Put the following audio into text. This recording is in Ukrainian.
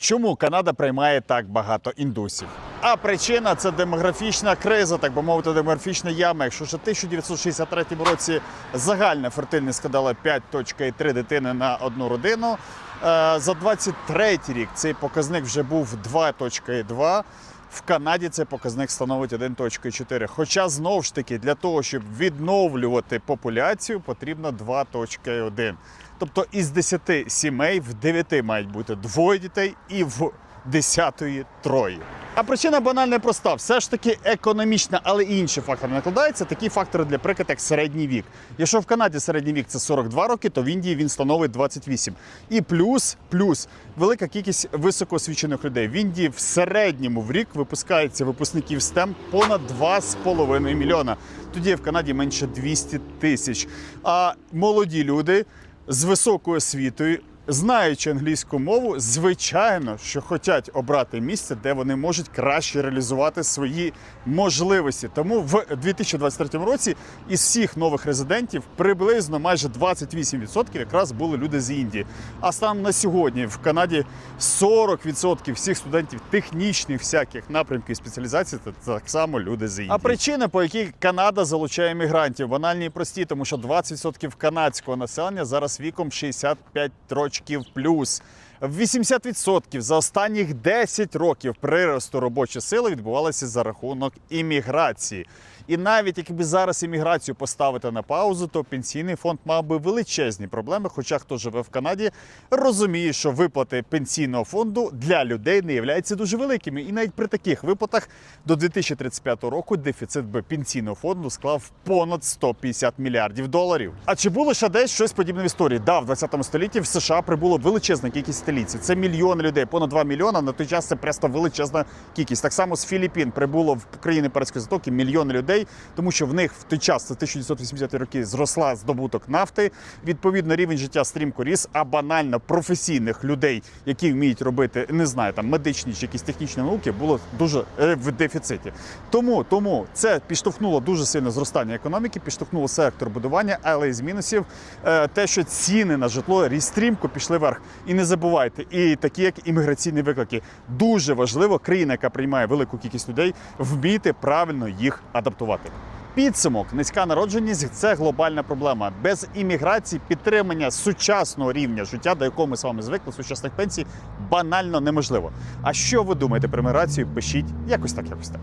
Чому Канада приймає так багато індусів? А причина це демографічна криза, так би мовити, демографічна яма. Якщо ще в 1963 році загальна фертильність складала 5.3 дитини на одну родину, е, за 23 рік цей показник вже був 2.2. В Канаді цей показник становить 1.4. Хоча знову ж таки для того, щоб відновлювати популяцію, потрібно 2.1. Тобто із 10 сімей в 9 мають бути двоє дітей і в 10 троє. А причина банальна і проста. Все ж таки економічна, але і інші фактори накладаються. Такі фактори для прикладу, як середній вік. Якщо в Канаді середній вік це 42 роки, то в Індії він становить 28. І плюс, плюс велика кількість високоосвічених людей. В Індії в середньому в рік випускається випускників STEM понад 2,5 мільйона. Тоді в Канаді менше 200 тисяч. А молоді люди з високою освітою. Знаючи англійську мову, звичайно, що хочуть обрати місце, де вони можуть краще реалізувати свої можливості. Тому в 2023 році із всіх нових резидентів приблизно майже 28% якраз були люди з Індії. А станом на сьогодні в Канаді 40% всіх студентів технічних всяких напрямків і спеціалізацій це так само люди з Індії. А причина, по якій Канада залучає мігрантів, банальні і прості, тому що 20% канадського населення зараз віком 65 років плюс. 80% за останніх 10 років приросту робочої сили відбувалося за рахунок імміграції. І навіть якби зараз імміграцію поставити на паузу, то пенсійний фонд мав би величезні проблеми. Хоча хто живе в Канаді, розуміє, що виплати пенсійного фонду для людей не являються дуже великими. І навіть при таких виплатах до 2035 року дефіцит би пенсійного фонду склав понад 150 мільярдів доларів. А чи було ще десь щось подібне в історії? Да, в 20 столітті в США прибуло величезна кількість столиці. Це мільйони людей, понад 2 мільйона. На той час це просто величезна кількість. Так само з Філіппін прибуло в країни Перської затоки мільйони людей, тому що в них в той час, це 1980-ті роки, зросла здобуток нафти. Відповідно, рівень життя стрімко ріс, а банально професійних людей, які вміють робити, не знаю, там медичні чи якісь технічні науки, було дуже е, в дефіциті. Тому, тому це підштовхнуло дуже сильне зростання економіки, підштовхнуло сектор будування, але із мінусів е, те, що ціни на житло стрімко пішли вверх. І не забувайте, і такі, як імміграційні виклики, дуже важливо, країна, яка приймає велику кількість людей, вміти правильно їх адаптувати. Підсумок, низька народженість це глобальна проблема. Без імміграції підтримання сучасного рівня життя, до якого ми з вами звикли, сучасних пенсій, банально неможливо. А що ви думаєте про міграцію? Пишіть якось так, якось так.